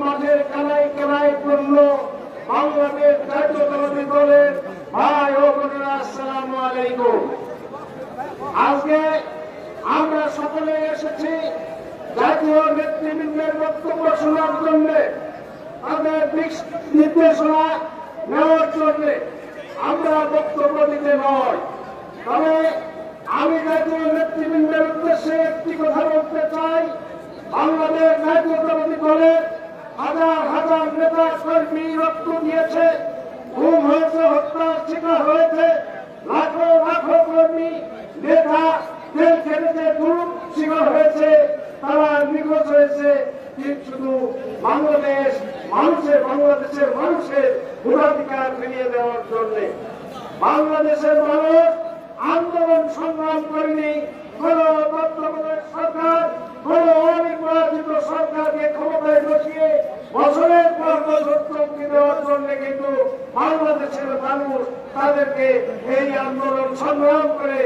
মাঠের কানায় কানায় করল বাংলাদেশ জাতীয়তাবাদী দলের ভাই ও বোনেরা, আসসালামু আলাইকুম। আজকে আমরা সকলে এসেছি জাতীয় নেতৃবৃন্দের বক্তব্য শোনার জন্য। তাদের নির্দেশনা নেওয়ার জন্য। আমরা বক্তব্য দিতে নয় তবে আমি জাতীয় নেতৃবৃন্দের উদ্দেশ্যে একটি কথা বলতে চাই বাংলাদেশ জাতীয়তাবাদী দলের হাজার হাজার কর্মী রক্ত দিয়েছে ঘুম হয়েছে, হত্যার শিকার হয়েছে। লাখো লাখো কর্মী, নেতা জেল খেটেছে দুরূপ শিকার হয়েছে, তারা নিখোঁজ হয়েছে। শুধু বাংলাদেশ, মানুষের, বাংলাদেশের মানুষের ভোটাধিকার ফিরিয়ে দেওয়ার জন্য বাংলাদেশের মানুষ আন্দোলন সংগ্রাম করেনি। সরকার কোন অনির্বাচিত সরকারকে ক্ষমতায় বসিয়ে বছর চমকি দেওয়ার জন্য কিন্তু বাংলাদেশের মানুষ তাদেরকে এই আন্দোলন সংগ্রাম করে